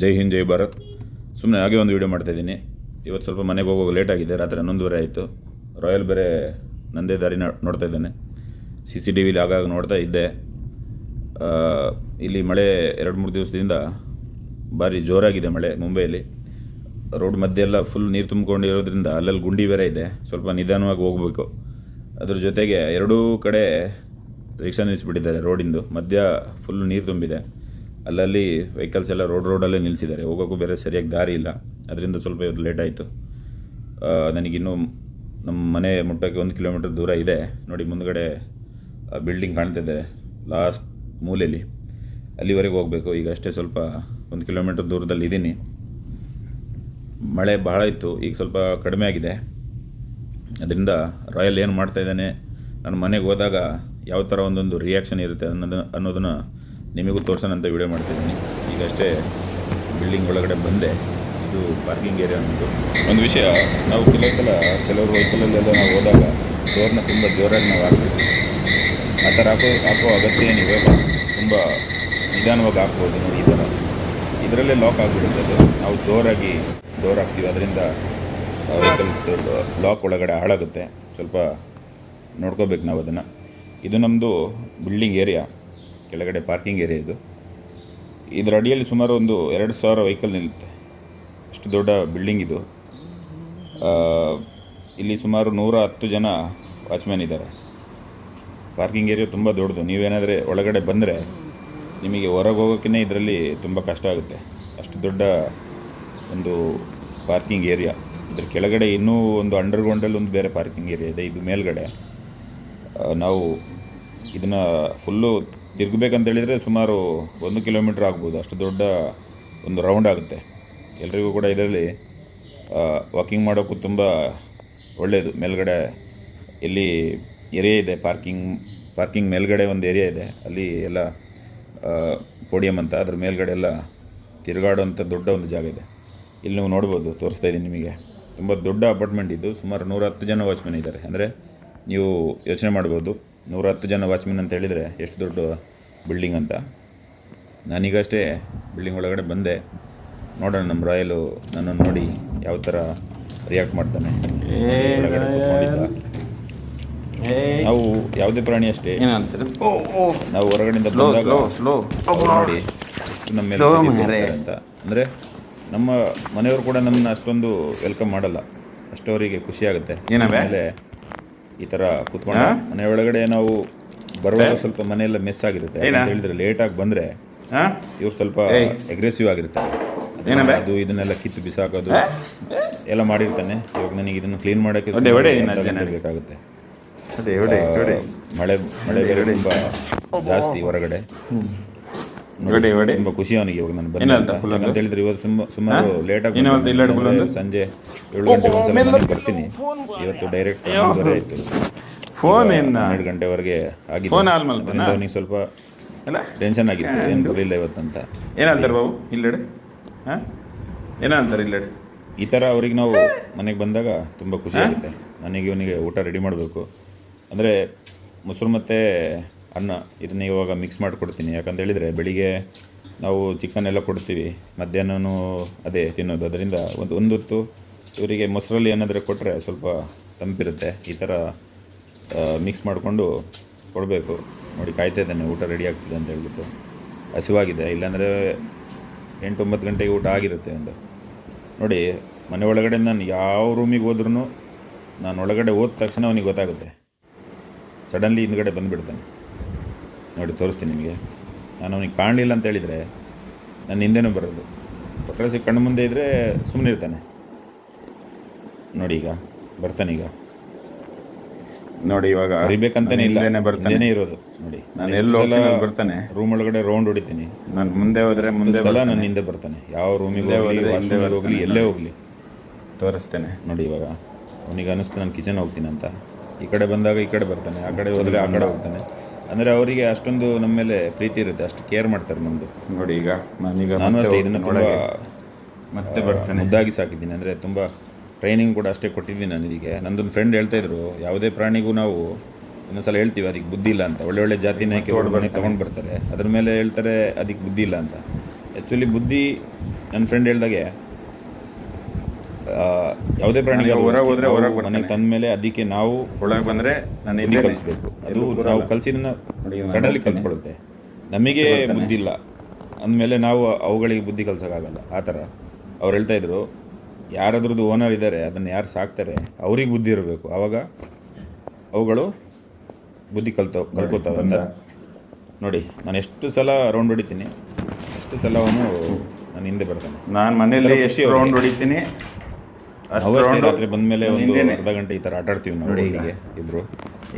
ಜೈ ಹಿಂದ್, ಜೈ ಭಾರತ್. ಸುಮ್ಮನೆ ಹಾಗೆ ಒಂದು ವೀಡಿಯೋ ಮಾಡ್ತಾಯಿದ್ದೀನಿ ಇವತ್ತು ಸ್ವಲ್ಪ ಮನೆಗೆ ಲೇಟ್ ಆಗಿದೆ. ರಾತ್ರಿ ಹನ್ನೊಂದುವರೆ ಆಯಿತು. ರಾಯಲ್ ಬೇರೆ ನಂದೇ ದಾರಿ ನೋಡ್ತಾ ಇದ್ದೇನೆ. ಸಿ ಸಿ ಟಿ ವಿಲಿ ಆಗಾಗ ನೋಡ್ತಾ ಇದ್ದೆ. ಇಲ್ಲಿ ಮಳೆ ಎರಡು ಮೂರು ದಿವಸದಿಂದ ಭಾರಿ ಜೋರಾಗಿದೆ ಮಳೆ ಮುಂಬೈಯಲ್ಲಿ ರೋಡ್ ಮಧ್ಯೆ ಎಲ್ಲ ಫುಲ್ ನೀರು ತುಂಬಿಕೊಂಡಿರೋದ್ರಿಂದ ಅಲ್ಲಲ್ಲಿ ಗುಂಡಿ ಬೇರೆ ಇದೆ. ಸ್ವಲ್ಪ ನಿಧಾನವಾಗಿ ಹೋಗಬೇಕು. ಅದ್ರ ಜೊತೆಗೆ ಎರಡೂ ಕಡೆ ರಿಕ್ಷಾ ನಿಲ್ಲಿಸ್ಬಿಟ್ಟಿದ್ದಾರೆ ರೋಡಿಂದು. ಮಧ್ಯ ಫುಲ್ ನೀರು ತುಂಬಿದೆ. ಅಲ್ಲಲ್ಲಿ ವೆಹಿಕಲ್ಸ್ ಎಲ್ಲ ರೋಡ್ ರೋಡಲ್ಲೇ ನಿಲ್ಲಿಸಿದ್ದಾರೆ ಹೋಗೋಕ್ಕೂ ಬೇರೆ ಸರಿಯಾಗಿ ದಾರಿ ಇಲ್ಲ. ಅದರಿಂದ ಸ್ವಲ್ಪ ಇವತ್ತು ಲೇಟ್ ಆಯಿತು. ನನಗಿನ್ನೂ ನಮ್ಮ ಮನೆ ಮುಟ್ಟಕ್ಕೆ ಒಂದು ಕಿಲೋಮೀಟ್ರ್ ದೂರ ಇದೆ. ನೋಡಿ, ಮುಂದ್ಗಡೆ ಬಿಲ್ಡಿಂಗ್ ಕಾಣ್ತಿದೆ ಲಾಸ್ಟ್ ಮೂಲೆಯಲ್ಲಿ ಅಲ್ಲಿವರೆಗೆ ಹೋಗಬೇಕು. ಈಗ ಅಷ್ಟೇ ಸ್ವಲ್ಪ ಒಂದು ಕಿಲೋಮೀಟ್ರ್ ದೂರದಲ್ಲಿ ಇದ್ದೀನಿ. ಮಳೆ ಬಹಳ ಇತ್ತು. ಈಗ ಸ್ವಲ್ಪ ಕಡಿಮೆ ಆಗಿದೆ. ಅದರಿಂದ ರಾಯಲ್ ಏನು ಮಾಡ್ತಾ ಇದ್ದಾನೆ? ನಾನು ಮನೆಗೆ ಹೋದಾಗ ಯಾವ ಥರ ಒಂದೊಂದು ರಿಯಾಕ್ಷನ್ ಇರುತ್ತೆ ಅನ್ನೋದನ್ನ ಅನ್ನೋದನ್ನು ನಿಮಗೂ ತೋರ್ಸೋಣ ಅಂತ ವಿಡಿಯೋ ಮಾಡ್ತಿದ್ದೀನಿ ಈಗಷ್ಟೇ ಬಿಲ್ಡಿಂಗ್ ಒಳಗಡೆ ಬಂದೆ. ಇದು ಪಾರ್ಕಿಂಗ್ ಏರಿಯಾ ಅನ್ನೋದು. ಒಂದು ವಿಷಯ, ನಾವು ಕೆಲವು ಸಲ, ಕೆಲವರು ವೆಹಿಕಲಲ್ಲೆಲ್ಲ ನಾವು ಹೋದಾಗ ಡೋರ್ನ ತುಂಬ ಜೋರಾಗಿ ನಾವು ಹಾಕ್ತೀವಿ. ಆ ಥರ ಹಾಕೋ ಹಾಕೋ ಅಗತ್ಯ ಏನಿದೆ? ತುಂಬ ನಿಧಾನವಾಗಿ ಹಾಕ್ಬೋದು ನೋಡಿ ಈ ಥರ. ಇದರಲ್ಲೇ ಲಾಕ್ ಆಗಿಬಿಡುತ್ತೆ ಅದು. ನಾವು ಜೋರಾಗಿ ಡೋರ್ ಹಾಕ್ತೀವಿ. ಅದರಿಂದ ವೆಹಿಕಲ್ಸ್ ಲಾಕ್ ಒಳಗಡೆ ಹಾಳಾಗುತ್ತೆ. ಸ್ವಲ್ಪ ನೋಡ್ಕೋಬೇಕು ನಾವು ಅದನ್ನು. ಇದು ನಮ್ಮದು ಬಿಲ್ಡಿಂಗ್ ಏರಿಯಾ ಕೆಳಗಡೆ ಪಾರ್ಕಿಂಗ್ ಏರಿಯಾ ಇದು. ಇದರ ಅಡಿಯಲ್ಲಿ ಸುಮಾರು ಒಂದು ಎರಡು ಸಾವಿರ ವೆಹಿಕಲ್ ನಿಲ್ಲುತ್ತೆ. ಅಷ್ಟು ದೊಡ್ಡ ಬಿಲ್ಡಿಂಗ್ ಇದು. ಇಲ್ಲಿ ಸುಮಾರು ನೂರ ಹತ್ತು ಜನ ವಾಚ್ಮ್ಯಾನ್ ಇದ್ದಾರೆ. ಪಾರ್ಕಿಂಗ್ ಏರಿಯಾ ತುಂಬ ದೊಡ್ಡದು. ನೀವೇನಾದರೆ ಒಳಗಡೆ ಬಂದರೆ ನಿಮಗೆ ಹೊರಗೆ ಹೋಗೋಕ್ಕೇ ಇದರಲ್ಲಿ ತುಂಬ ಕಷ್ಟ ಆಗುತ್ತೆ. ಅಷ್ಟು ದೊಡ್ಡ ಒಂದು ಪಾರ್ಕಿಂಗ್ ಏರಿಯಾ ಇದ್ರ ಕೆಳಗಡೆ ಇನ್ನೂ ಒಂದು ಅಂಡರ್ಗ್ರೌಂಡಲ್ಲಿ ಒಂದು ಬೇರೆ ಪಾರ್ಕಿಂಗ್ ಏರಿಯಾ ಇದೆ. ಇದು ಮೇಲ್ಗಡೆ. ನಾವು ಇದನ್ನು ಫುಲ್ಲು ತಿರುಗಬೇಕಂತ ಹೇಳಿದರೆ ಸುಮಾರು ಒಂದು ಕಿಲೋಮೀಟ್ರ್ ಆಗ್ಬೋದು. ಅಷ್ಟು ದೊಡ್ಡ ಒಂದು ರೌಂಡ್ ಆಗುತ್ತೆ. ಎಲ್ರಿಗೂ ಕೂಡ ಇದರಲ್ಲಿ ವಾಕಿಂಗ್ ಮಾಡೋಕ್ಕೂ ತುಂಬ ಒಳ್ಳೆಯದು ಮೇಲ್ಗಡೆ ಇಲ್ಲಿ ಏರಿಯಾ ಇದೆ. ಪಾರ್ಕಿಂಗ್ ಪಾರ್ಕಿಂಗ್ ಮೇಲ್ಗಡೆ ಒಂದು ಏರಿಯಾ ಇದೆ. ಅಲ್ಲಿ ಎಲ್ಲ ಪೋಡಿಯಂ ಅಂತ, ಅದ್ರ ಮೇಲ್ಗಡೆ ಎಲ್ಲ ತಿರುಗಾಡುವಂಥ ದೊಡ್ಡ ಒಂದು ಜಾಗ ಇದೆ. ಇಲ್ಲಿ ನೀವು ನೋಡ್ಬೋದು, ತೋರಿಸ್ತಾ ಇದ್ದೀನಿ ನಿಮಗೆ. ತುಂಬ ದೊಡ್ಡ ಅಪಾರ್ಟ್ಮೆಂಟ್ ಇದು. ಸುಮಾರು ನೂರ ಹತ್ತು ಜನ ವಾಚ್ಮೆನ್ ಇದ್ದಾರೆ. ಅಂದರೆ ನೀವು ಯೋಚನೆ ಮಾಡ್ಬೋದು. ನೂರ ಹತ್ತು ಜನ ವಾಚ್ಮನ್ ಅಂತ ಹೇಳಿದರೆ ಎಷ್ಟು ದೊಡ್ಡ ಬಿಲ್ಡಿಂಗ್ ಅಂತ? ನಾನೀಗಷ್ಟೇ ಬಿಲ್ಡಿಂಗ್ ಒಳಗಡೆ ಬಂದೆ. ನೋಡೋಣ ನಮ್ಮ ರಾಯಲು ನನ್ನನ್ನು ನೋಡಿ ಯಾವ ಥರ ರಿಯಾಕ್ಟ್ ಮಾಡ್ತಾನೆ. ನಾವು ಯಾವುದೇ ಪ್ರಾಣಿ ಅಷ್ಟೇ. ನಾವು ಹೊರಗಡೆಯಿಂದ ನೋಡಿ ನಮ್ಮ ಮೇಲೆ ಅಂತ. ಅಂದರೆ ನಮ್ಮ ಮನೆಯವರು ಕೂಡ ನಮ್ಮನ್ನ ಅಷ್ಟೊಂದು ವೆಲ್ಕಮ್ ಮಾಡಲ್ಲ. ಅಷ್ಟವರಿಗೆ ಖುಷಿ ಆಗುತ್ತೆ. ಏನವೆ? ಈ ತರ ಕುತ್ಕೊಂಡ ಮನೆ ಒಳಗಡೆ ನಾವು ಬರುವಾಗ ಸ್ವಲ್ಪ ಮನೆಯೆಲ್ಲ ಮಿಸ್ ಆಗಿರುತ್ತೆ. ಏನ? ಅಂತ ಹೇಳಿದ್ರೆ ಲೇಟಾಗಿ ಬಂದರೆ ಹಾಂ? ಇವ್ರು ಸ್ವಲ್ಪ ಏಯ್. ಅಗ್ರೆಸಿವ್ ಆಗಿರ್ತಾರೆ? ಅದು ಇದನ್ನೆಲ್ಲ ಕಿತ್ತು ಬಿಸಾಕೋದು ಎಲ್ಲ ಮಾಡಿರ್ತಾನೆ. ಇವಾಗ ನನಗೆ ಇದನ್ನು ಕ್ಲೀನ್ ಮಾಡೋಕೆ ಒಡೆ, ಒಡೆ, ಇನ್ನು ಅರ್ಧ ಜನ. ಗಂಟೆ ಬೇಕಾಗುತ್ತೆ. ಅದೇ ಹೊಡೆ ಹೊಡೆ. ಮಳೆ ಮಳೆ ಬೇರೆ ತುಂಬ ಜಾಸ್ತಿ ಹೊರಗಡೆ. ಹೊಡೆ ತುಂಬ ಖುಷಿ ಅವನಿಗೆ ಇವಾಗ ನಾನು ಬಂದೆ ಏನಂತ ಅಂತ. ಹೇಳಿದ್ರೆ ಇವತ್ತು ಸುಮ್ಮ ಸುಮಾರು ಲೇಟ್ ಆಗಿ? ಸಂಜೆ ಏಳು ಗಂಟೆ ಒಂದ್ಸಲ ಮನೆಗೆ ಬರ್ತೀನಿ. ಇವತ್ತು ಡೈರೆಕ್ಟ್ ಆಯಿತು ಫೋನ್ ಏನ? ಹನ್ನೆರಡು ಗಂಟೆವರೆಗೆ ಆಗಿದೆ. ಫೋನ್ ಆಲ್ ಮಲ್ಪನಾ? ಅವನಿಗೆ ಸ್ವಲ್ಪ ಅಲ್ಲ ಟೆನ್ಷನ್ ಆಗಿತ್ತು. ಏನು ಬರಲಿಲ್ಲ ಇವತ್ತಂತ. ಏನಂತಾರೆ ಬಾಬು? ಇಲ್ಲಡೆ? ಹಾ? ಏನಂತಾರೆ ಇಲ್ಲಡೆ? ಈ ಥರ ಅವ್ರಿಗೆ ನಾವು ಮನೆಗೆ ಬಂದಾಗ ತುಂಬ ಖುಷಿ ಆಗುತ್ತೆ. ನನಗೆ ಇವನಿಗೆ ಊಟ ರೆಡಿ ಮಾಡಬೇಕು. ಅಂದರೆ ಮೊಸರು ಮತ್ತು ಅನ್ನ ಇದನ್ನ ಇವಾಗ ಮಿಕ್ಸ್ ಮಾಡಿಕೊಡ್ತೀನಿ. ಯಾಕಂತೇಳಿದರೆ ಬೆಳಿಗ್ಗೆ ನಾವು ಚಿಕನ್ ಎಲ್ಲ ಕೊಡ್ತೀವಿ ಮಧ್ಯಾಹ್ನವೂ ಅದೇ ತಿನ್ನೋದು. ಅದರಿಂದ ಒಂದು ಒಂದು ಹೊತ್ತು ಇವರಿಗೆ ಮೊಸರಲ್ಲಿ ಏನಾದರೂ ಕೊಟ್ಟರೆ ಸ್ವಲ್ಪ ತಂಪಿರುತ್ತೆ. ಈ ಥರ ಮಿಕ್ಸ್ ಮಾಡಿಕೊಂಡು ಕೊಡಬೇಕು. ನೋಡಿ ಕಾಯ್ತಾ ಇದ್ದಾನೆ, ಊಟ ರೆಡಿ ಆಗ್ತಿದೆ ಅಂತ ಹೇಳ್ಬಿಟ್ಟು. ಹಸಿವಾಗಿದೆ, ಇಲ್ಲಾಂದರೆ ಎಂಟು ಒಂಬತ್ತು ಗಂಟೆಗೆ ಊಟ ಆಗಿರುತ್ತೆ ಒಂದು ನೋಡಿ, ಮನೆ ಒಳಗಡೆ ನಾನು ಯಾವ ರೂಮಿಗೆ ಹೋದ್ರೂ ನಾನು ಒಳಗಡೆ ಹೋದ ತಕ್ಷಣ ಅವನಿಗೆ ಗೊತ್ತಾಗುತ್ತೆ. ಸಡನ್ಲಿ ಹಿಂದ್ಗಡೆ ಬಂದುಬಿಡ್ತಾನೆ. ನೋಡಿ ತೋರಿಸ್ತೀನಿ ನಿಮಗೆ. ನಾನು ಅವನಿಗೆ ಕಾಣಲಿಲ್ಲ ಅಂತ ಹೇಳಿದರೆ ನನ್ನ ಹಿಂದೆನೂ ಬರೋದು. ಪಟ್ರಾಸಿ ಕಣ್ಣು ಮುಂದೆ ಇದ್ದರೆ ಸುಮ್ಮನೆ ಇರ್ತಾನೆ. ನೋಡಿ ಈಗ ಬರ್ತಾನೆ ಈಗ. ನೋಡಿ ಇವಾಗ ಅರಿಬೇಕಂತಾನೆ ಇಲ್ಲ. ಬರ್ತಾನೆ. ಇರೋದು. ನೋಡಿ ನಾನು ಎಲ್ಲ ಬರ್ತಾನೆ. ರೂಮ್ ಒಳಗಡೆ ರೌಂಡ್ ಹೊಡಿತೀನಿ. ನಾನು ಮುಂದೆ ಹೋದ್ರೆ ಮುಂದೆ ಸಲ ನನ್ನ ಹಿಂದೆ ಬರ್ತಾನೆ. ಯಾವ ರೂಮಿಗೆ ಹೋಗಲಿ ಹೋಗಲಿ ಎಲ್ಲೇ ಹೋಗಲಿ. ತೋರಿಸ್ತೇನೆ. ನೋಡಿ ಇವಾಗ ಅವನಿಗೆ ಅನ್ನಿಸ್ತು ನಾನು ಕಿಚನ್ ಹೋಗ್ತೀನಿ ಅಂತ. ಈ ಕಡೆ ಬಂದಾಗ ಈ ಕಡೆ ಬರ್ತಾನೆ ಆ ಕಡೆ ಹೋದರೆ ಆ ಕಡೆ ಹೋಗ್ತಾನೆ. ಅಂದರೆ ಅವರಿಗೆ ಅಷ್ಟೊಂದು ನಮ್ಮ ಮೇಲೆ ಪ್ರೀತಿ ಇರುತ್ತೆ ಅಷ್ಟು ಕೇರ್ ಮಾಡ್ತಾರೆ ನಮ್ಮದು ನೋಡಿ ಈಗ ನಾನೀಗ ನಾನು ಅಷ್ಟೇ ಇದನ್ನು ತುಂಬ ಮತ್ತೆ ಬರ್ತೇನೆ. ಮುದ್ದಾಗಿ ಸಾಕಿದ್ದೀನಿ ಅಂದರೆ ತುಂಬ ಟ್ರೈನಿಂಗ್ ಕೂಡ ಅಷ್ಟೇ ಕೊಟ್ಟಿದ್ದೀನಿ ನಾನು ಇದಕ್ಕೆ ನಂದೊಂದು ಫ್ರೆಂಡ್ ಹೇಳ್ತಾ ಇದ್ರು ಯಾವುದೇ ಪ್ರಾಣಿಗೂ ನಾವು ಒಂದೊಂದ್ಸಲ ಹೇಳ್ತೀವಿ ಅದಕ್ಕೆ ಬುದ್ಧಿ ಇಲ್ಲ ಅಂತ. ಒಳ್ಳೆ ಒಳ್ಳೆ ಜಾತಿನ ಮನೆ ತೊಗೊಂಡು ಬರ್ತಾರೆ. ಅದ್ರ ಮೇಲೆ ಹೇಳ್ತಾರೆ ಅದಕ್ಕೆ ಬುದ್ಧಿ ಇಲ್ಲ ಅಂತ. ಆ್ಯಕ್ಚುಲಿ ಬುದ್ಧಿ ನನ್ನ ಫ್ರೆಂಡ್ ಹೇಳ್ದಾಗೆ ಯಾವುದೇ ಪ್ರಾಣಿ ಹೊರಗೆ ಹೋದ್ರೆ ಹೊರಗೆ ಮನೆಗೆ. ತಂದ ಮೇಲೆ ಅದಕ್ಕೆ ನಾವು ಒಳಗೆ ಬಂದರೆ ನಾನು ಹಿಂದೆ ಕಲಿಸ್ಬೇಕು. ಅದು ನಾವು ಕಲಿಸಿದನ್ನ ಸಡನ್ಲಿ. ಕಲ್ತ್ಕೊಳ್ಳುತ್ತೆ ನಮಗೆ ಬುದ್ಧಿ ಇಲ್ಲ ಅಂದಮೇಲೆ ನಾವು ಅವುಗಳಿಗೆ ಬುದ್ಧಿ ಕಲ್ಸೋಕ್ಕಾಗಲ್ಲ. ಆ ಥರ ಅವ್ರು ಹೇಳ್ತಾ ಇದ್ರು ಯಾರಾದ್ರದ್ದು ಓನರ್ ಇದ್ದಾರೆ ಅದನ್ನು ಯಾರು ಸಾಕ್ತಾರೆ ಅವ್ರಿಗೆ ಬುದ್ಧಿ ಇರಬೇಕು. ಆವಾಗ ಅವುಗಳು ಬುದ್ಧಿ ಕಲ್ತೋ ಕಲ್ಕೋತಾವೆ ಅಂತ. ನೋಡಿ ನಾನು ಎಷ್ಟು ಸಲ ರೌಂಡ್ ಹೊಡಿತೀನಿ ಎಷ್ಟು ಸಲ ಅವನು ನಾನು ಹಿಂದೆ ಬರ್ತಾನೆ. ನಾನು ಮನೆಯಲ್ಲಿ ಎಷ್ಟು. ರೌಂಡ್ ಹೊಡಿತೀನಿ ರಾತ್ರಿ ಬಂದ ಮೇಲೆ ಒಂದು ಅರ್ಧ ಗಂಟೆ ಈ ತರ ಆಟಾಡ್ತೀವಿ ನಾವು. ಇಬ್ರು.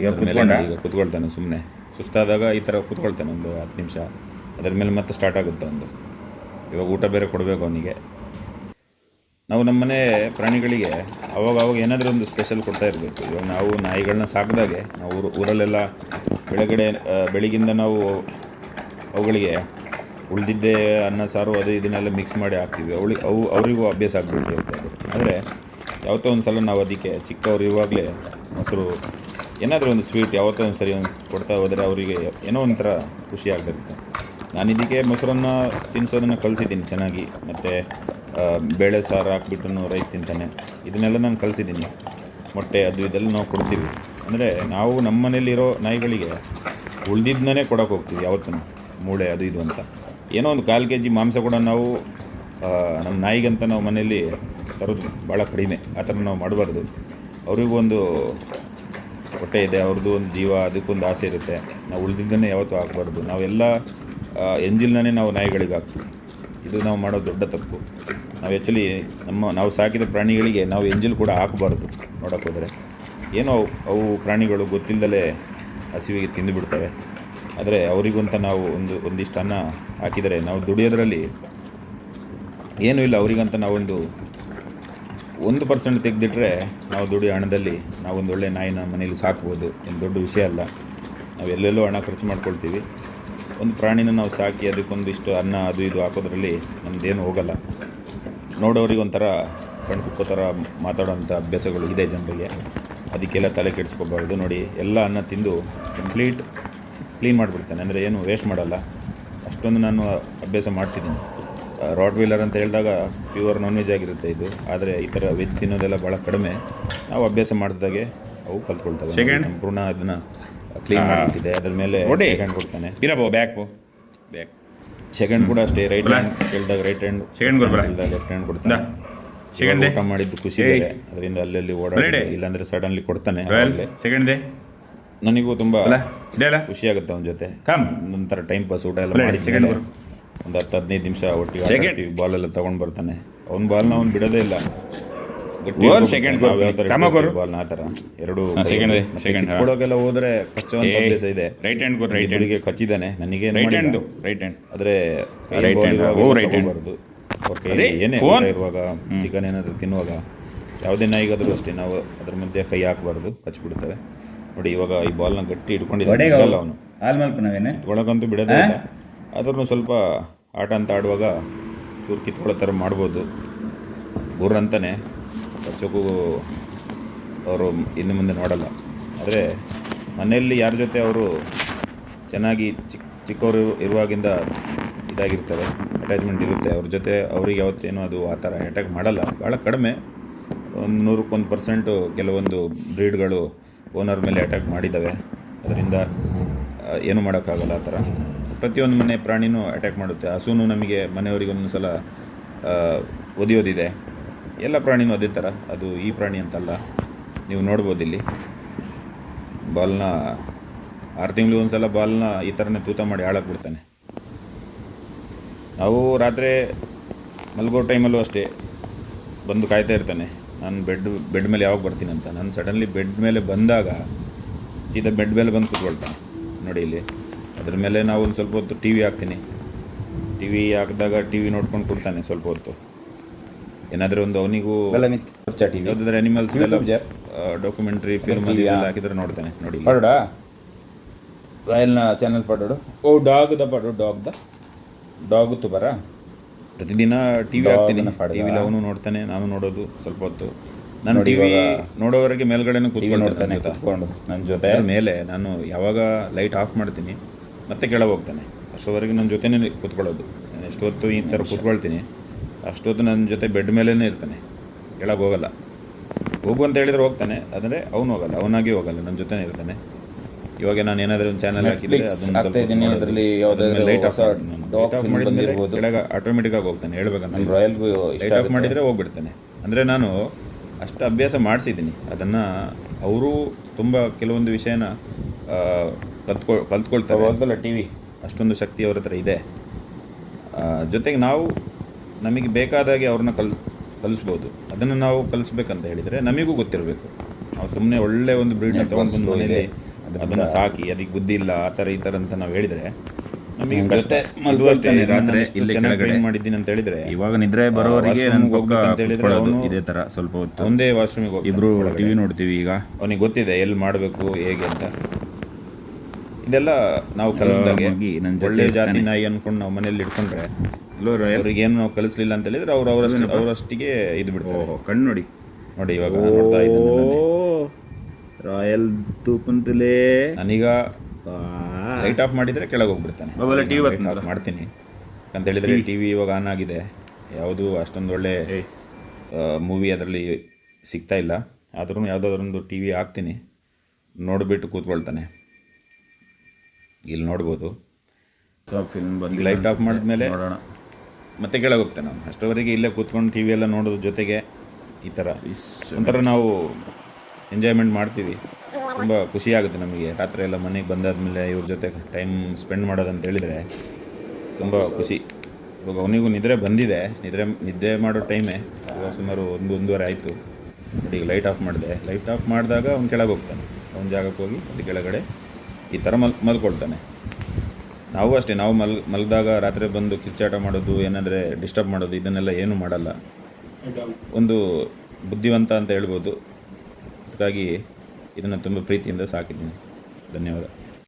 ಈಗ ಕುತ್ಕೊಂಡ? ಈಗ ಕುತ್ಕೊಳ್ತಾನೆ ಸುಮ್ಮನೆ ಸುಸ್ತಾದಾಗ ಈ ತರ ಕುತ್ಕೊಳ್ತಾನೆ ಒಂದು ಹತ್ತು ನಿಮಿಷ. ಅದ್ರ ಮೇಲೆ ಮತ್ತೆ ಸ್ಟಾರ್ಟ್ ಆಗುತ್ತೆ ಒಂದು. ಇವಾಗ ಊಟ ಬೇರೆ ಕೊಡಬೇಕು ಅವನಿಗೆ. ನಾವು ನಮ್ಮ ಮನೆ ಪ್ರಾಣಿಗಳಿಗೆ ಅವಾಗ ಅವಾಗ ಏನಾದರೂ ಒಂದು ಸ್ಪೆಷಲ್ ಕೊಡ್ತಾ ಇರಬೇಕು. ಇವಾಗ ನಾವು ನಾಯಿಗಳನ್ನ ಸಾಕಿದಾಗೆ ನಾವು ಊರು ಊರಲ್ಲೆಲ್ಲ ಬೆಳಗಡೆ ಬೆಳಗಿಂದ ನಾವು ಅವುಗಳಿಗೆ ಉಳಿದಿದ್ದೇ ಅನ್ನ, ಸಾರು ಅದು ಇದನ್ನೆಲ್ಲ ಮಿಕ್ಸ್ ಮಾಡಿ ಹಾಕ್ತೀವಿ. ಅವಳಿ, ಅವು, ಅವರಿಗೂ ಅಭ್ಯಾಸ ಅಂದರೆ ಆದರೆ ಯಾವತ್ತೋ ಒಂದು ಸಲ ನಾವು ಅದಕ್ಕೆ ಚಿಕ್ಕವ್ರು ಇವಾಗಲೇ ಮೊಸರು, ಏನಾದರೂ ಒಂದು ಸ್ವೀಟ್ ಯಾವತ್ತೋ ಒಂದು ಸರಿ ಒಂದು ಕೊಡ್ತಾ ಹೋದರೆ ಅವರಿಗೆ ಏನೋ ಒಂಥರ ಖುಷಿ ಆಗಿರುತ್ತೆ ನಾನು ಇದಕ್ಕೆ ಮೊಸರನ್ನು ತಿನ್ನಿಸೋದನ್ನು ಕಲಿಸಿದ್ದೀನಿ ಚೆನ್ನಾಗಿ. ಮತ್ತು ಬೇಳೆ ಸಾರು ಹಾಕ್ಬಿಟ್ಟು ರೈಸ್ ತಿಂತಾನೆ. ಇದನ್ನೆಲ್ಲ ನಾನು ಕಲಿಸಿದ್ದೀನಿ. ಮೊಟ್ಟೆ ಅದು ಇದೆಲ್ಲ ನಾವು ಕೊಡ್ತೀವಿ. ಅಂದರೆ ನಾವು ನಮ್ಮ ಮನೇಲಿರೋ ನಾಯಿಗಳಿಗೆ ಉಳ್ದಿದ್ದನ್ನೇ ಕೊಡೋಕೆ ಹೋಗ್ತೀವಿ ಯಾವತ್ತೂ ಮೂಳೆ ಅದು ಇದು ಅಂತ. ಏನೋ ಒಂದು ಕಾಲು ಕೆ ಜಿ ಮಾಂಸ ಕೂಡ ನಾವು ನಮ್ಮ ನಾಯಿಗಂತ ನಾವು ಮನೆಯಲ್ಲಿ ತರೋದು ಭಾಳ ಕಡಿಮೆ. ಆ ಥರ ನಾವು ಮಾಡಬಾರ್ದು. ಅವ್ರಿಗೂ ಒಂದು ಹೊಟ್ಟೆ ಇದೆ, ಅವ್ರದ್ದು ಒಂದು ಜೀವ, ಅದಕ್ಕೊಂದು ಆಸೆ ಇರುತ್ತೆ. ನಾವು ಉಳಿದಿದ್ದನ್ನೇ ಯಾವತ್ತೂ ಹಾಕ್ಬಾರ್ದು. ನಾವೆಲ್ಲ ಎಂಜಿಲ್ನೇ ನಾವು ನಾಯಿಗಳಿಗೆ ಹಾಕ್ತೀವಿ. ಇದು ನಾವು ಮಾಡೋ ದೊಡ್ಡ ತಪ್ಪು. ನಾವು ಆ್ಯಕ್ಚುಲಿ ನಮ್ಮ, ನಾವು ಸಾಕಿದ ಪ್ರಾಣಿಗಳಿಗೆ ನಾವು ಎಂಜಿಲ್ ಕೂಡ ಹಾಕಬಾರ್ದು ನೋಡೋಕ್ಕೋದ್ರೆ. ಏನೋ ಅವು ಪ್ರಾಣಿಗಳು ಗೊತ್ತಿಲ್ಲದಲೇ ಹಸಿವಿಗೆ ತಿಂದು ಬಿಡ್ತವೆ. ಆದರೆ ಅವರಿಗಂತ ನಾವು ಒಂದು ಒಂದಿಷ್ಟು ಅನ್ನ ಹಾಕಿದರೆ ನಾವು ದುಡಿಯೋದ್ರಲ್ಲಿ ಏನೂ ಇಲ್ಲ, ಅವರಿಗಂತ ನಾವೊಂದು ಒಂದು ಪರ್ಸೆಂಟ್ ತೆಗೆದಿಟ್ರೆ ನಾವು ದುಡಿಯೋ ಹಣದಲ್ಲಿ ನಾವೊಂದು ಒಳ್ಳೆ ನಾಯಿನ ಮನೇಲಿ ಸಾಕ್ಬೋದು ಏನು ದೊಡ್ಡ ವಿಷಯ ಅಲ್ಲ. ನಾವು ಎಲ್ಲೆಲ್ಲೋ ಹಣ ಖರ್ಚು ಮಾಡ್ಕೊಳ್ತೀವಿ. ಒಂದು ಪ್ರಾಣಿನ ನಾವು ಸಾಕಿ ಅದಕ್ಕೊಂದಿಷ್ಟು ಅನ್ನ ಅದು ಇದು ಹಾಕೋದ್ರಲ್ಲಿ ನಮ್ಮದೇನು ಹೋಗಲ್ಲ. ನೋಡೋರಿಗೆ ಒಂಥರ ಕಣ್ಕುಕ್ಕೋ ಥರ ಮಾತಾಡೋಂಥ ಅಭ್ಯಾಸಗಳು ಇದೆ ಜನರಿಗೆ. ಅದಕ್ಕೆಲ್ಲ ತಲೆ ಕೆಡಿಸ್ಕೋಬಾರ್ದು. ನೋಡಿ, ಎಲ್ಲ ಅನ್ನ ತಿಂದು ಕಂಪ್ಲೀಟ್ ಕ್ಲೀನ್ ಮಾಡಿಬಿಡ್ತಾನೆ ಅಂದರೆ ಏನು ವೇಸ್ಟ್ ಮಾಡಲ್ಲ. ಅಷ್ಟೊಂದು ನಾನು ಅಭ್ಯಾಸ ಮಾಡ್ತಿದ್ದೀನಿ. ರಾಡ್ ವೀಲರ್ ಅಂತ ಹೇಳಿದಾಗ ಪ್ಯೂರ್ ನಾನ್ ವೆಜ್ ಆಗಿರುತ್ತೆ ಇದು. ಆದರೆ ಈ ಥರ ವೆಜ್ ತಿನ್ನೋದೆಲ್ಲ ಭಾಳ ಕಡಿಮೆ. ನಾವು ಅಭ್ಯಾಸ ಮಾಡಿಸಿದಾಗೆ ಅವು ಕಲ್ತ್ಕೊಳ್ತವೆ? ಸಂಪೂರ್ಣ ಅದನ್ನು ಕ್ಲೀನ್ ಮಾಡಿಬಿಟ್ಟಿದೆ. ಅದ್ರ ಮೇಲೆ ಸೆಕೆಂಡ್ ಕೊಡ್ತಾನೆ. ಇರಬೋ ಬ್ಯಾಕ್ ಬ್ಯಾಕ್ ಸೆಕೆಂಡ್ ಕೂಡ ಅಷ್ಟೇ ರೈಟ್ ಹ್ಯಾಂಡ್ ಹೇಳಿದಾಗ ರೈಟ್ ಹ್ಯಾಂಡ್ ಸೆಕೆಂಡ್. ಹೇಳಿದಾಗ ಲೆಫ್ಟ್ ಹ್ಯಾಂಡ್ ಕೊಡ್ತಾನೆ. ಊಟ ಮಾಡಿದ್ದು ಖುಷಿ ಇದೆ ಅದರಿಂದ ಅಲ್ಲಲ್ಲಿ ಓಡಾಡಿ? ಇಲ್ಲಾಂದ್ರೆ ಸಡನ್ಲಿ ಕೊಡ್ತಾನೆ. ಸೆಕೆಂಡ್ ದೇ. ನನಗೂ ತುಂಬ ಅಲ್ಲ ದೇ ಖುಷಿ ಆಗುತ್ತೆ ಅವನ ಜೊತೆ. ಕಮ್ ಒಂಥರ ಟೈಮ್ ಪಾಸ್ ಊಟ ಎಲ್ಲ ಮಾಡಿ. ಒಂದು ಹತ್ತು ಹದಿನೈದು ನಿಮಿಷ ಒಟ್ಟಿಗೆ ಬಾಲ್ ಎಲ್ಲ ತಗೊಂಡ್ ಬರ್ತಾನೆ. ಅವ್ನ ಬಾಲ್ನ ಅವ್ನು ಬಿಡೋದೇ ಇಲ್ಲ. ಬಾಲ್ನ ಆ ಥರ. ಎರಡು ಹಾ. ಹೋದ್ರೆ ಏಯ್, ಅಭ್ಯಾಸ ಇದೆ. Right right hand. ಇಬ್ಬರಿಗೆ ಕಚ್ಚಿದ್ದಾನೆ ನನಗೆ ರೈಟ್ ಹ್ಯಾಂಡ್ ರೈಟ್ ಹ್ಯಾಂಡ್ ಆದರೆ hand, ಓ, right hand. ಅದೇ, ಏನೇ ಇರುವಾಗ ಚಿಕನ್ ಏನಾದ್ರು ತಿನ್ನುವಾಗ ಯಾವುದೇ ನಾಯಿಗಾದರೂ ಅಷ್ಟೇ ನಾವು ಅದ್ರ ಮಧ್ಯೆ ಕೈ ಹಾಕಬಾರ್ದು ಕಚ್ಚಿಬಿಡ್ತವೆ ನೋಡಿ ಇವಾಗ ಈ ಬಾಲ್ನ ಗಟ್ಟಿ ಇಟ್ಕೊಂಡಿದ್ದಾನೆ ಅವನು. ಒಳಗಂತೂ ಬಿಡೋದೇ ಇಲ್ಲ. ಆದ್ರೂ ಸ್ವಲ್ಪ ಆಟ ಅಂತ ಆಡುವಾಗ ಚೂರು ಕಿತ್ಕೊಳ್ಳೋ ಥರ ಮಾಡ್ಬೋದು. ಗುರ್ರ ಅಂತಾನೆ ಅಚ್ಚಕ್ಕೂ ಅವರು ಇನ್ನು ಮುಂದೆ ನೋಡಲ್ಲ. ಆದರೆ ಮನೆಯಲ್ಲಿ ಯಾರ ಜೊತೆ ಅವರು ಚೆನ್ನಾಗಿ ಚಿಕ್ಕ ಚಿಕ್ಕವರು ಇರುವಾಗಿಂದ ಇದಾಗಿರ್ತಾರೆ ಅಟ್ಯಾಚ್ಮೆಂಟ್ ಇರುತ್ತೆ. ಅವ್ರ ಜೊತೆ ಅವ್ರಿಗೆ ಯಾವತ್ತೇನು ಅದು ಆ ಥರ ಅಟ್ಯಾಕ್ ಮಾಡಲ್ಲ. ಭಾಳ ಕಡಿಮೆ. ಒಂದು ನೂರಕ್ಕೊಂದು ಪರ್ಸೆಂಟು ಕೆಲವೊಂದು ಬ್ರೀಡ್ಗಳು ಓನರ್ ಮೇಲೆ ಅಟ್ಯಾಕ್ ಮಾಡಿದ್ದಾವೆ. ಅದರಿಂದ ಏನು ಮಾಡೋಕ್ಕಾಗಲ್ಲ ಆ ಥರ. ಪ್ರತಿಯೊಂದು ಮನೆ ಪ್ರಾಣಿನೂ ಅಟ್ಯಾಕ್ ಮಾಡುತ್ತೆ. ಹಸುನೂ ನಮಗೆ ಮನೆಯವರಿಗೆ ಒಂದೊಂದು ಸಲ ಒದಿಯೋದಿದೆ. ಎಲ್ಲ ಪ್ರಾಣಿನೂ ಅದೇ ಥರ. ಅದು ಈ ಪ್ರಾಣಿ ಅಂತಲ್ಲ. ನೀವು ನೋಡ್ಬೋದು ಇಲ್ಲಿ. ಬಾಲ್ನ, ಆರು ತಿಂಗಳು ಒಂದು ಸಲ ಬಾಲ್ನ ಈ ಥರನೇ ತೂತ ಮಾಡಿ ಆಳಕ್ಕೆ ಬಿಡ್ತಾನೆ. ನಾವು ರಾತ್ರಿ ಮಲಗೋ ಟೈಮಲ್ಲೂ ಅಷ್ಟೇ ಬಂದು ಕಾಯ್ತಾ ಇರ್ತಾನೆ. ನಾನು ಬೆಡ್ ಬೆಡ್ ಮೇಲೆ ಯಾವಾಗ ಬರ್ತೀನಿ ಅಂತ. ನಾನು ಸಡನ್ಲಿ ಬೆಡ್ ಮೇಲೆ ಬಂದಾಗ ಸೀದಾ ಬೆಡ್ ಮೇಲೆ ಬಂದು ಕೂತ್ಕೊಳ್ತಾನೆ. ನೋಡಿ ಇಲ್ಲಿ. ಅದ್ರ ಮೇಲೆ ನಾವು ಒಂದು ಸ್ವಲ್ಪ ಹೊತ್ತು ಟಿ ವಿ ಹಾಕ್ತೀನಿ. ಟಿ ವಿ ಹಾಕಿದಾಗ ಟಿ ವಿ ನೋಡ್ಕೊಂಡು ಕೊಡ್ತಾನೆ ಸ್ವಲ್ಪ ಹೊತ್ತು. ಏನಾದರೂ ಒಂದು ಅವನಿಗೂ ಯಾವುದಾದ್ರೆ ಅನಿಮಲ್ಸ್ ಎಲ್ಲ ಡಾಕ್ಯುಮೆಂಟ್ರಿ ಫಿಲ್ಮ್ ಅಲ್ಲಿ ಎಲ್ಲ ಹಾಕಿದ್ರೆ ನೋಡ್ತಾನೆ. ನೋಡಿ. ಪಡೋಡ? ರಾಯಲ್ನ ಚಾನಲ್ ಪಡೋಡು. ಓ ಡಾಗ್ ದ ಪಡು ಡಾಗ್ ದ. ಡಾಗ್ ತು ಬರ? ಪ್ರತಿದಿನ ಟಿ ವಿ ಹಾಕ್ತೀನಿ. ಟಿ ವಿಲಿ ಟಿವಿಲಿ ಅವನು ನೋಡ್ತಾನೆ ನಾನು ನೋಡೋದು ಸ್ವಲ್ಪ ಹೊತ್ತು. ನಾನು ಟಿ ಟಿವಿ ಇವಾಗ ನೋಡೋವರೆಗೆ ಮೇಲ್ಗಡೆನೂ ಕೂತ್ಕೊಂಡು ನೋಡ್ತಾನೆ ಕೂತ್ಕೊಂಡು ನನ್ನ ಜೊತೆ. ಮೇಲೆ ನಾನು ಯಾವಾಗ ಲೈಟ್ ಆಫ್ ಮಾಡ್ತೀನಿ ಮತ್ತೆ ಕೆಳಗೆ ಹೋಗ್ತಾನೆ. ಅಷ್ಟೊವರೆಗೆ ನನ್ನ ಜೊತೆನೇ ಕೂತ್ಕೊಳ್ಳೋದು. ನಾನು ಎಷ್ಟೊತ್ತು ಈ ಥರ ಕೂತ್ಕೊಳ್ತೀನಿ ಅಷ್ಟೊತ್ತು ನನ್ನ ಜೊತೆ ಬೆಡ್ ಮೇಲೇ ಇರ್ತಾನೆ. ಕೆಳಗೆ ಹೋಗಲ್ಲ. ಹೋಗು ಅಂತ ಹೇಳಿದ್ರೆ ಹೋಗ್ತಾನೆ ಆದರೆ ಅವನು ಹೋಗಲ್ಲ. ಅವನಾಗಿ ಹೋಗಲ್ಲ ನನ್ನ ಜೊತೆನೇ ಇರ್ತಾನೆ. ಇವಾಗ ನಾನು ಏನಾದರೂ ಒಂದು ಚಾನಲ್ ಹಾಕಿದ್ರೆ ಅದನ್ನ ಹಾಕ್ತಾ ಇದ್ದೀನಿ, ಅದ್ರಲ್ಲಿ ಯಾವ್ದಾದ್ರು ಲೈಟ್ ಆಫ್ ಹೊಸ dog film ಬಂದಿರ್ಬೋದು. ಕೆಳಗೆ ಆಟೋಮೆಟಿಕ್ ಆಗಿ ಹೋಗ್ತಾನೆ ಹೇಳ್ಬೇಕಂತ ಮಾಡಿದ್ರೆ ರಾಯಲ್ಗೂ ಲೈಟ್ ಆಫ್. ಮಾಡಿದರೆ ಹೋಗ್ಬಿಡ್ತಾನೆ. ಅಂದರೆ ನಾನು ಅಷ್ಟು ಅಭ್ಯಾಸ ಮಾಡಿಸಿದ್ದೀನಿ. ಅದನ್ನ ಅವರು ತುಂಬ ಕೆಲವೊಂದು ವಿಷಯನ ಕಲ್ತ್ಕೊ ಕಲ್ತ್ಕೊಳ್ತಾರೆ. ಟಿವಿ ಟಿ ವಿ ಅಷ್ಟೊಂದು ಶಕ್ತಿ ಅವ್ರ ಹತ್ರ ಇದೆ. ಜೊತೆಗೆ ನಾವು ನಮಗೆ ಬೇಕಾದಾಗೆ ಅವ್ರನ್ನ ಕಲ್ ಕಲಿಸ್ಬೋದು. ಅದನ್ನು ನಾವು ಕಲಿಸ್ಬೇಕಂತ ಹೇಳಿದರೆ ನಮಗೂ ಗೊತ್ತಿರಬೇಕು. ನಾವು ಸುಮ್ಮನೆ ಒಳ್ಳೆ ಒಂದು ಬ್ರೀಡ್ನ ತೊಗೊಂಡು ಮನೇಲಿ. ಅದನ್ನು ಸಾಕಿ ಅದಕ್ಕೆ ಬುದ್ಧಿ ಇಲ್ಲ ಆ ಥರ ಈ ತರ ಅಂತ ನಾವು ಹೇಳಿದ್ರೆ ನಮಗೆ ಕಷ್ಟ. ಅಷ್ಟೇ ರಾತ್ರಿ ಇಲ್ಲೇ ಚೆನ್ನಾಗಿ ಮಾಡಿದ್ದೀನಿ ಅಂತ ಹೇಳಿದ್ರೆ ಇವಾಗ ನಿದ್ರೆ ಬರೋರಿಗೆ ನನ್ನ ಪಕ್ಕ ಹೇಳಿದ್ರೆ ಇದೇ ಥರ ಸ್ವಲ್ಪ ಹೊತ್ತು. ಒಂದೇ ವಾಶ್ರೂಮಿಗೆ ಹೋಗಿ ಇಬ್ರು ಟಿವಿ ನೋಡ್ತೀವಿ ಈಗ. ಅವನಿಗೆ ಗೊತ್ತಿದೆ ಎಲ್ಲಿ ಮಾಡಬೇಕು ಹೇಗೆ ಅಂತ. ಇದೆಲ್ಲ ನಾವು ಕಲಿಸಿದಾಗೆ. ಒಳ್ಳೆ ಜಾತಿ. ನಾಯಿ ಅನ್ಕೊಂಡು ನಾವು ಮನೇಲಿ ಇಟ್ಕೊಂಡ್ರೆ ಅವ್ರಿಗೆ ಏನು ನಾವು ಕಲಿಸ್ಲಿಲ್ಲ ಅಂತ ಹೇಳಿದ್ರೆ ಅವ್ರು ಅವರಷ್ಟು ಅವರಷ್ಟಿಗೆ ಇದು ಬಿಡ್ತಾರೆ. ಕಣ್ಣು ನೋಡಿ. ನೋಡಿ ಇವಾಗ ನೋಡ್ತಾ ಇದ್ದೀನಿ. ರಾಯಲ್ ತೂಪಂತಲೇ ನಾನೀಗ ಲೈಟ್ ಆಫ್ ಮಾಡಿದರೆ ಕೆಳಗೆ ಹೋಗ್ಬಿಡ್ತಾನೆ. ಮೊಬೈಲ್ ಟಿವಿ off ಮಾಡ್ತೀನಿ. ಅಂತ ಹೇಳಿದ್ರೆ ಟಿ ವಿ ಇವಾಗ ಆನ್ ಆಗಿದೆ. ಯಾವುದು ಅಷ್ಟೊಂದು ಒಳ್ಳೆ ಮೂವಿ ಅದರಲ್ಲಿ ಸಿಗ್ತಾ ಇಲ್ಲ. ಆದ್ರೂ ಯಾವುದಾದ್ರೊಂದು ಟಿ ವಿ ಹಾಕ್ತೀನಿ. ನೋಡಿಬಿಟ್ಟು ಕೂತ್ಕೊಳ್ತಾನೆ. ಇಲ್ಲಿ ನೋಡ್ಬೋದು. ಫಿಲ್ಮ್ ಬಂದು ಲೈಟ್ ಆಫ್ ಮಾಡಿದ್ಮೇಲೆ ನೋಡೋಣ. ಮತ್ತೆ ಕೆಳಗೆ ಹೋಗ್ತಾನೆ ನಾನು. ಅಷ್ಟರವರೆಗೆ ಇಲ್ಲೇ ಕೂತ್ಕೊಂಡು ಟಿ ವಿ ಎಲ್ಲ ನೋಡೋದ್ರ ಜೊತೆಗೆ ಈ ಥರ ಒಂಥರ ನಾವು ಎಂಜಾಯ್ಮೆಂಟ್ ಮಾಡ್ತೀವಿ. ತುಂಬ ಖುಷಿಯಾಗುತ್ತೆ ನಮಗೆ. ರಾತ್ರಿ ಎಲ್ಲ ಮನೆಗೆ ಬಂದಾದಮೇಲೆ ಇವ್ರ ಜೊತೆ ಟೈಮ್ ಸ್ಪೆಂಡ್ ಮಾಡೋದಂತ ಹೇಳಿದರೆ ತುಂಬ ಖುಷಿ. ಇವಾಗ ಅವನಿಗೂ ನಿದ್ರೆ ಬಂದಿದೆ. ನಿದ್ರೆ, ನಿದ್ದೆ ಮಾಡೋ ಟೈಮೇ ಇವಾಗ ಸುಮಾರು ಒಂದು, ಒಂದೂವರೆ ಆಯಿತು. ಬಟ್ ಈಗ ಲೈಟ್ ಆಫ್ ಮಾಡಿದೆ. ಲೈಟ್ ಆಫ್ ಮಾಡಿದಾಗ ಅವ್ನು ಕೆಳಗೆ ಹೋಗ್ತಾನೆ. ಅವ್ನ ಜಾಗಕ್ಕೆ ಹೋಗಿ ಅಲ್ಲಿ ಕೆಳಗಡೆ ಈ ಥರ ಮಲ್, ಮಲ್ಕೊಳ್ತಾನೆ. ನಾವು ಅಷ್ಟೇ, ನಾವು ಮಲ್ ಮಲಗಿದಾಗ ರಾತ್ರಿ ಬಂದು ಕಿಚ್ಚಾಟ ಮಾಡೋದು, ಏನಂದರೆ ಡಿಸ್ಟರ್ಬ್ ಮಾಡೋದು, ಇದನ್ನೆಲ್ಲ ಏನೂ ಮಾಡಲ್ಲ. ಒಂದು ಬುದ್ಧಿವಂತ ಅಂತ ಹೇಳ್ಬೋದು. ಅದಕ್ಕಾಗಿ ಇದನ್ನು ತುಂಬ ಪ್ರೀತಿಯಿಂದ ಸಾಕಿದ್ದೀನಿ. ಧನ್ಯವಾದ.